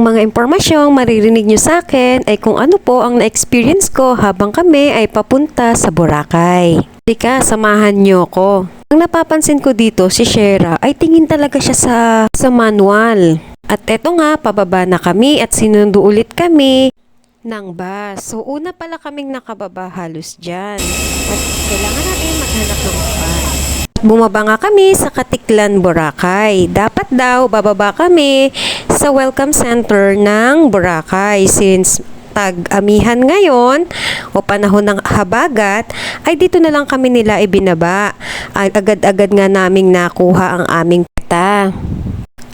Ang mga impormasyong maririnig nyo sa akin ay kung ano po ang na-experience ko habang kami ay papunta sa Boracay. Halika, samahan nyo ko. Ang napapansin ko dito, si Shera, ay tingin talaga siya sa, sa manual. At eto nga, pababa na kami at sinundo ulit kami ng bus. So, una pala kaming nakababa halos dyan. At kailangan natin maghanap ng upuan. Bumaba nga kami sa Katiklan, Boracay. Dapat daw bababa kami sa welcome center ng Boracay since tag-amihan ngayon o panahon ng habagat ay dito na lang kami nila ibinaba. Agad-agad nga naming nakuha ang aming peta.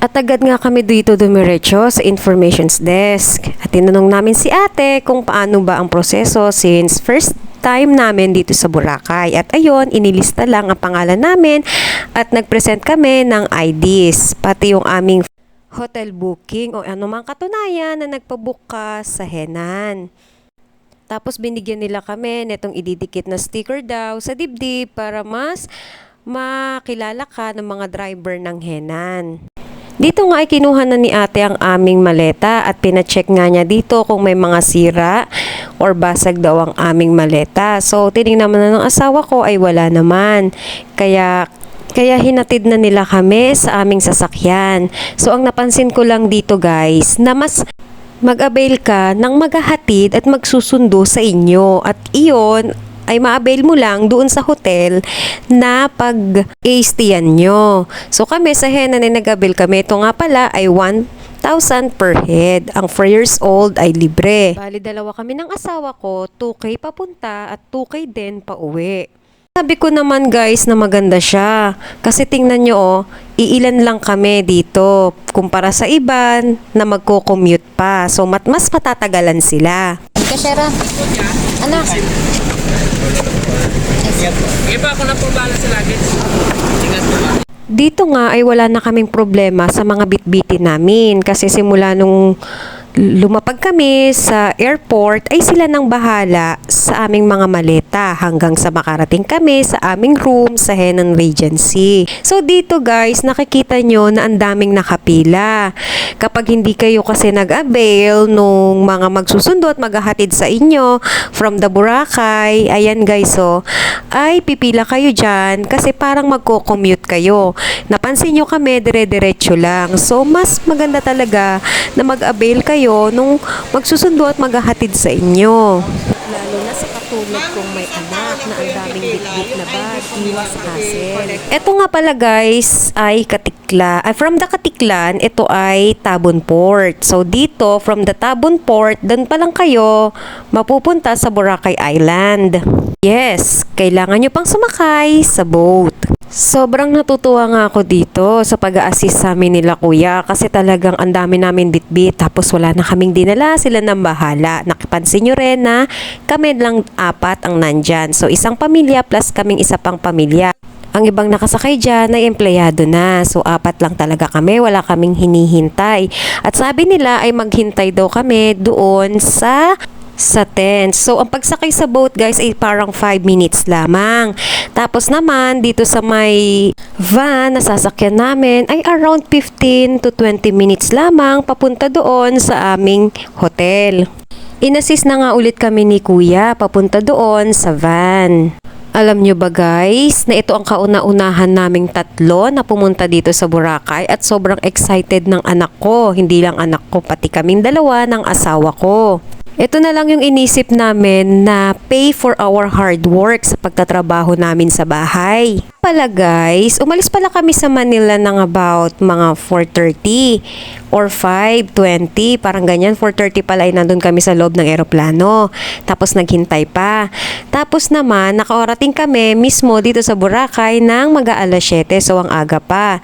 At agad nga kami dito dumiretso sa informations desk. At tinanong namin si ate kung paano ba ang proseso since first time namin dito sa Boracay. At ayun, inilista lang ang pangalan namin at nagpresent kami ng IDs, pati yung aming hotel booking o anumang katunayan na nagpabook ka sa Henan. Tapos binigyan nila kami netong ididikit na sticker daw sa dibdib para mas makilala ka ng mga driver ng Henan. Dito nga ay kinuha na ni ate ang aming maleta at pinacheck nga niya dito kung may mga sira or basag daw ang aming maleta. So, tinignan naman na ng asawa ko ay wala naman. Kaya kaya hinatid na nila kami sa aming sasakyan. So, ang napansin ko lang dito guys, na mas mag-avail ka ng maghahatid at magsusundo sa inyo. At iyon ay ma-avail mo lang doon sa hotel na pag stayan nyo. So kami sa Henan ay nag-avail kami. Ito nga pala ay 1,000 per head. Ang 4 years old ay libre. Bali dalawa kami ng asawa ko, 2K papunta at 2K din pa uwi. Sabi ko naman guys na maganda siya. Kasi tingnan nyo oh, iilan lang kami dito kumpara sa iba na magko-commute pa. So mat mas matatagalan sila. Kasyera. Anak. Pa, ako na po bala sa luggage. Dito nga ay wala na kaming problema sa mga bitbitin namin kasi simula nung lumapag kami sa airport ay sila nang bahala sa aming mga maleta hanggang sa makarating kami sa aming room sa Henan Regency. So dito guys, nakikita nyo na ang daming nakapila. Kapag hindi kayo kasi nag-avail nung mga magsusundo at maghahatid sa inyo from the Boracay, ayan guys so, ay pipila kayo dyan kasi parang magko-commute kayo. Napansin nyo kami, dire-diretso lang. So mas maganda talaga na mag-avail kayo nung magsusundo at maghahatid sa inyo. Katulad kong may anak na ang daming bitbit na bag, iwas hassle. Ito nga pala guys ay Katikla. Ay, from the Katiklan, ito ay Tabon Port. So dito, from the Tabon Port, doon pa lang kayo mapupunta sa Boracay Island. Yes, kailangan nyo pang sumakay sa boat. Sobrang natutuwa nga ako dito sa pag-a-assist sa amin nila kuya kasi talagang ang dami namin bitbit tapos wala na kaming dinala sila nang bahala. Nakipansin nyo rin na kami lang apat ang nandyan. So isang pamilya plus kaming isa pang pamilya. Ang ibang nakasakay dyan ay empleyado na. So, apat lang talaga kami. Wala kaming hinihintay. At sabi nila ay maghintay daw kami doon sa sa tent. So, ang pagsakay sa boat, guys, ay parang 5 minutes lamang. Tapos naman, dito sa may van na sasakyan namin, ay around 15 to 20 minutes lamang papunta doon sa aming hotel. Inassist na nga ulit kami ni Kuya papunta doon sa van. Alam nyo ba guys, na ito ang kauna-unahan naming tatlo na pumunta dito sa Boracay at sobrang excited ng anak ko. Hindi lang anak ko, pati kaming dalawa ng asawa ko. Ito na lang yung inisip namin na pay for our hard work sa pagtatrabaho namin sa bahay. Pala guys, umalis pala kami sa Manila ng about mga 4.30 or 5.20, parang ganyan. 4.30 pala ay nandun kami sa loob ng eroplano. Tapos naghintay pa. Tapos naman, nakaorating kami mismo dito sa Boracay ng mag-aalas 7, so ang aga pa.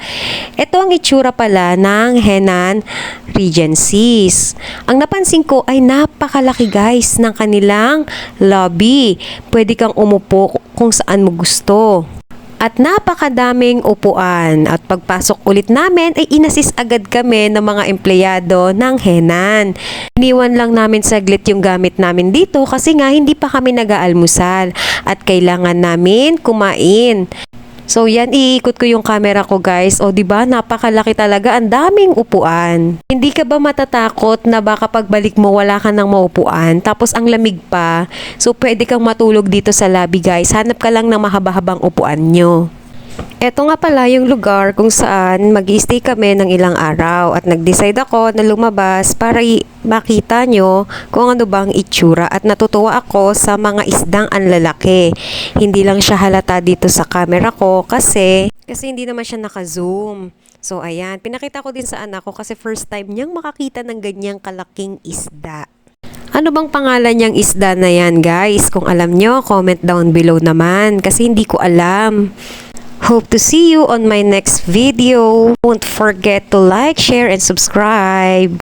Ito ang itsura pala ng Henan Regencies. Ang napansin ko ay napakalaki guys ng kanilang lobby. Pwede kang umupo kung saan mo gusto. At napakadaming upuan. At pagpasok ulit namin ay inasis agad kami ng mga empleyado ng Henan. Iniwan lang namin saglit yung gamit namin dito kasi nga hindi pa kami nag-aalmusal at kailangan namin kumain. So yan, iikot ko yung camera ko guys. O ba napakalaki talaga, ang daming upuan. Hindi ka ba matatakot na baka pagbalik mo wala ka nang maupuan, tapos ang lamig pa. So pwede kang matulog dito sa lobby guys. Hanap ka lang ng mahaba-habang upuan nyo. Eto nga pala yung lugar kung saan mag stay kami ng ilang araw at nag-decide ako na lumabas para makita nyo kung ano bang itsura at natutuwa ako sa mga isdang anlalaki. Hindi lang siya halata dito sa camera ko kasi kasi hindi naman siya naka-zoom. So ayan, pinakita ko din sa anak ko kasi first time niyang makakita ng ganyang kalaking isda. Ano bang pangalan niyang isda na yan, guys? Kung alam nyo, comment down below naman kasi hindi ko alam. Hope to see you on my next video. Don't forget to like, share, and subscribe.